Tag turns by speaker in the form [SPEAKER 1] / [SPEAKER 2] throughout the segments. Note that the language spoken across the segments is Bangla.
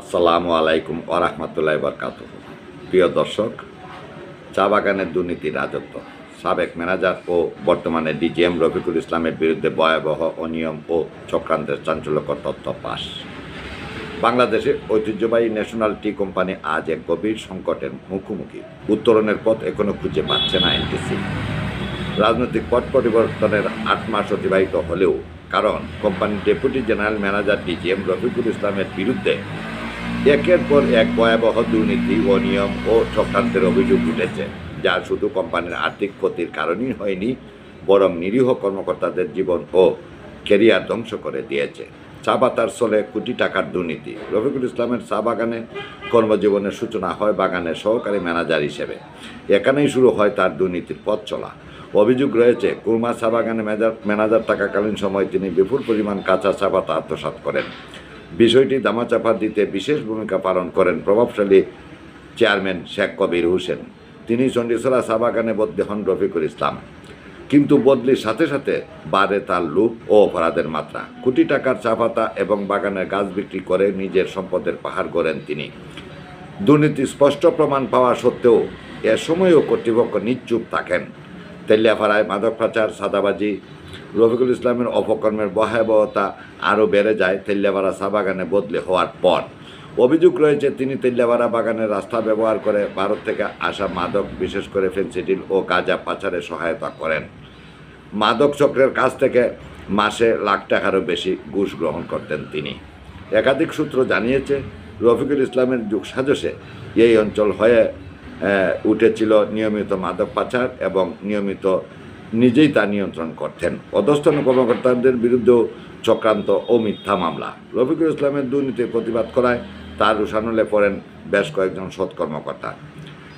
[SPEAKER 1] আসসালামু আলাইকুম ওরহমতুল্লাহ বরকাত প্রিয় দর্শক, চা বাগানের দুর্নীতি রাজত্ব। সাবেক ম্যানেজার ও বর্তমানে ডিজিএম রফিকুল ইসলামের বিরুদ্ধে ভয়াবহ অনিয়ম ও চক্রান্তের চাঞ্চল্যকর তথ্য পাশ বাংলাদেশের ঐতিহ্যবাহী ন্যাশনাল টি কোম্পানি আজ এক গভীর সংকটের মুখোমুখি। উত্তরণের পথ এখনও খুঁজে পাচ্ছে না এনটিসি। রাজনৈতিক পথ পরিবর্তনের আট মাস অতিবাহিত হলেও, কারণ কোম্পানির deputy general manager DGM Rafiqul ইসলামের বিরুদ্ধে একের পর এক ভয়াবহ দুর্নীতি অনিয়ম ও চক্রান্তের অভিযোগ উঠেছে, যা শুধু কোম্পানির আর্থিক ক্ষতির কারণেই হয়নি, বরং নিরীহ কর্মকর্তাদের জীবন ও কেরিয়ার ধ্বংস করে দিয়েছে। চা পাতার চলে কোটি টাকার দুর্নীতি। রফিকুল ইসলামের চা বাগানে কর্মজীবনের সূচনা হয় বাগানের সহকারী ম্যানেজার হিসেবে। এখানেই শুরু হয় তার দুর্নীতির পথ চলা। অভিযোগ রয়েছে, কুরমা চা বাগানে ম্যানেজার থাকাকালীন সময় তিনি বিপুল পরিমাণ কাঁচা চা পাতা আত্মসাৎ করেন। বিষয়টি দামাচাপা দিতে বিশেষ ভূমিকা পালন করেন প্রভাবশালী চেয়ারম্যান শেখ কবির হোসেন। তিনি চণ্ডীছড়া চা বাগানে বদলি হন রফিকুল ইসলাম। কিন্তু বদলির সাথে সাথে বাড়ে তার লুপ ও অপরাধের মাত্রা। কোটি টাকার চা পাতা এবং বাগানের গাছ বিক্রি করে নিজের সম্পদের পাহাড় গড়েন তিনি। দুর্নীতি স্পষ্ট প্রমাণ পাওয়া সত্ত্বেও এ সময়ও কর্তৃপক্ষ নিশ্চুপ থাকেন। তেলিয়াপাড়ায় মাদক পাচার, সাদাবাজি, রফিকুল ইসলামের অপকর্মের ভয়াবহতা আরও বেড়ে যায় তেলিয়াপাড়া চা বাগানে বদলে হওয়ার পর। অভিযোগ রয়েছে, তিনি তেলিয়াপাড়া বাগানের রাস্তা ব্যবহার করে ভারত থেকে আসা মাদক, বিশেষ করে ফেন্সিডিল ও গাঁজা পাচারে সহায়তা করেন। মাদক চক্রের কাছ থেকে মাসে লাখ টাকারও বেশি ঘুষ গ্রহণ করতেন তিনি। একাধিক সূত্র জানিয়েছে, রফিকুল ইসলামের যুগ সাজসে এই অঞ্চল হয়ে উঠেছিল নিয়মিত মাদক পাচার এবং নিয়মিত নিজেই তা নিয়ন্ত্রণ করতেন। অধস্তন কর্মকর্তাদের বিরুদ্ধেও চক্রান্ত ও মিথ্যা মামলা। রফিকুল ইসলামের দুর্নীতির প্রতিবাদ করায় তার রুশানলে পড়েন বেশ কয়েকজন সৎ কর্মকর্তা।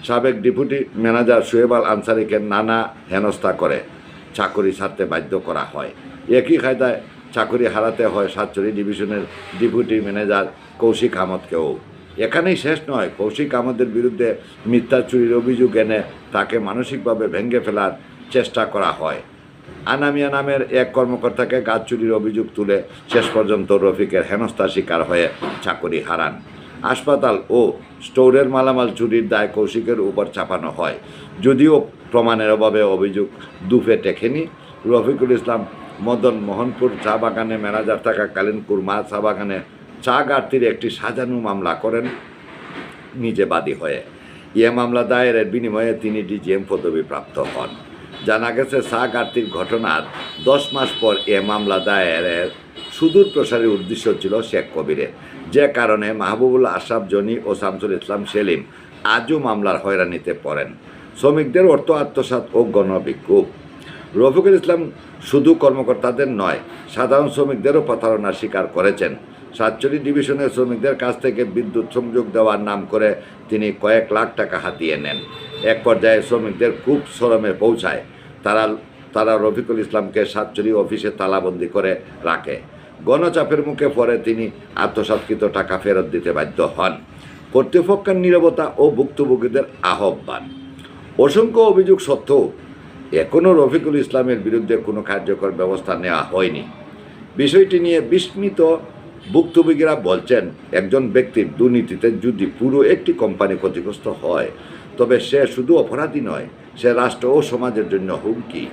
[SPEAKER 1] সাবেক ডেপুটি ম্যানেজার সোহেব আল আনসারিকে নানা হেনস্থা করে চাকরি ছাড়তে বাধ্য করা হয়। একই কায়দায় চাকরি হারাতে হয় সাতচল্লি ডিভিশনের ডেপুটি ম্যানেজার কৌশিক আহমদকেও। এখানেই শেষ নয়। কৌশিক আমাদের বিরুদ্ধে মিথ্যা চুরির অভিযোগ এনে তাকে মানসিকভাবে ভেঙে ফেলার চেষ্টা করা হয়। আনামিয়া নামের এক কর্মকর্তাকে গাছ চুরির অভিযোগ তুলে শেষ পর্যন্ত রফিকের হেনস্থার শিকার হয়ে চাকরি হারান। হাসপাতাল ও স্টোরের মালামাল চুরির দায় কৌশিকের উপর চাপানো হয়। যদিও প্রমাণের অভাবে অভিযোগ দুফে টেকেনি রফিকুল ইসলাম মদন মোহনপুর চা বাগানে ম্যানেজার থাকাকালীন কুরমা চা বাগানে চা ঘাটতির একটি সাজানো মামলা করেন, নিজে বাদী হয়ে। এ মামলা দায়েরের বিনিময়ে তিনি ডিজিএম পদবি প্রাপ্ত হন। জানা গেছে চা ঘাটতির ঘটনার দশ মাস পর এ মামলা দায়েরের সুদূর প্রসারের উদ্দেশ্য ছিল শেখ কবিরের। যে কারণে মাহবুবুল আশরাফ, জনি ও শামসুল ইসলাম সেলিম আজও মামলার হয়রানিতে পড়েন। শ্রমিকদের অর্থ আত্মসাৎ ও গণবিক্ষোভ। রফিকুল ইসলাম শুধু কর্মকর্তাদের নয়, সাধারণ শ্রমিকদেরও প্রতারণার শিকার করেছেন। সাতচল্লিশ ডিভিশনের শ্রমিকদের কাছ থেকে বিদ্যুৎ সংযোগ দেওয়ার নাম করে তিনি কয়েক লাখ টাকা হাতিয়ে নেন। এক পর্যায়ে শ্রমিকদের খুব শ্রমে পৌঁছায়। তারা তারা রফিকুল ইসলামকে সাতচল্লিশ অফিসে তালাবন্দি করে রাখে। গণচাপের মুখে পরে তিনি আত্মসাৎকৃত টাকা ফেরত দিতে বাধ্য হন। কর্তৃপক্ষের নিরবতা ও ভুক্তভোগীদের আহ্বান। অসংখ্য অভিযোগ সত্ত্বেও এখনও রফিকুল ইসলামের বিরুদ্ধে কোনো কার্যকর ব্যবস্থা নেওয়া হয়নি। বিষয়টি নিয়ে বিস্মিত ভুক্তভোগীরা বলছেন, একজন ব্যক্তির দুর্নীতিতে যদি পুরো একটি কোম্পানি ক্ষতিগ্রস্ত হয়, তবে সে শুধু অপরাধী নয়, সে রাষ্ট্র ও সমাজের জন্য হুমকি।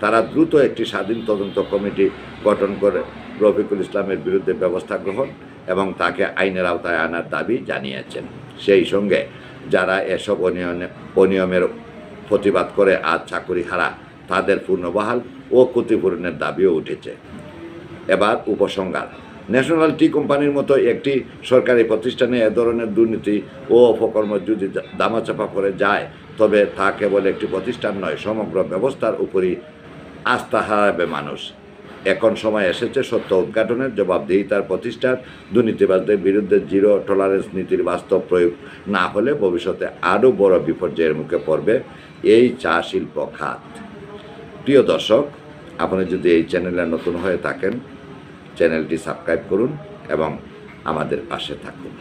[SPEAKER 1] তারা দ্রুত একটি স্বাধীন তদন্ত কমিটি গঠন করে রফিকুল ইসলামের বিরুদ্ধে ব্যবস্থা গ্রহণ এবং তাকে আইনের আওতায় আনার দাবি জানিয়েছেন। সেই সঙ্গে যারা এসব অনিয়মে অনিয়মের প্রতিবাদ করে আজ চাকরি হারা তাদের পূর্ণবহাল ও ক্ষতিপূরণের দাবিও উঠেছে। এবার উপসংহার। ন্যাশনাল টি কোম্পানির মতো একটি সরকারি প্রতিষ্ঠানে এ ধরনের দুর্নীতি ও অপকর্ম যদি দামাচাপা করে যায়, তবে তা কেবল একটি প্রতিষ্ঠান নয়, সমগ্র ব্যবস্থার উপরই আস্থা হারাবে মানুষ। এখন সময় এসেছে সত্য উদ্ঘাটনের জবাবদিহিতার প্রতিষ্ঠান দুর্নীতিবাজদের বিরুদ্ধে জিরো টলারেন্স নীতির বাস্তব প্রয়োগ না হলে ভবিষ্যতে আরও বড় বিপর্যয়ের মুখে পড়বে এই চা শিল্প খাত। প্রিয় দর্শক, আপনি যদি এই চ্যানেলে নতুন হয়ে থাকেন চ্যানেলটি সাবস্ক্রাইব করুন এবং আমাদের পাশে থাকুন।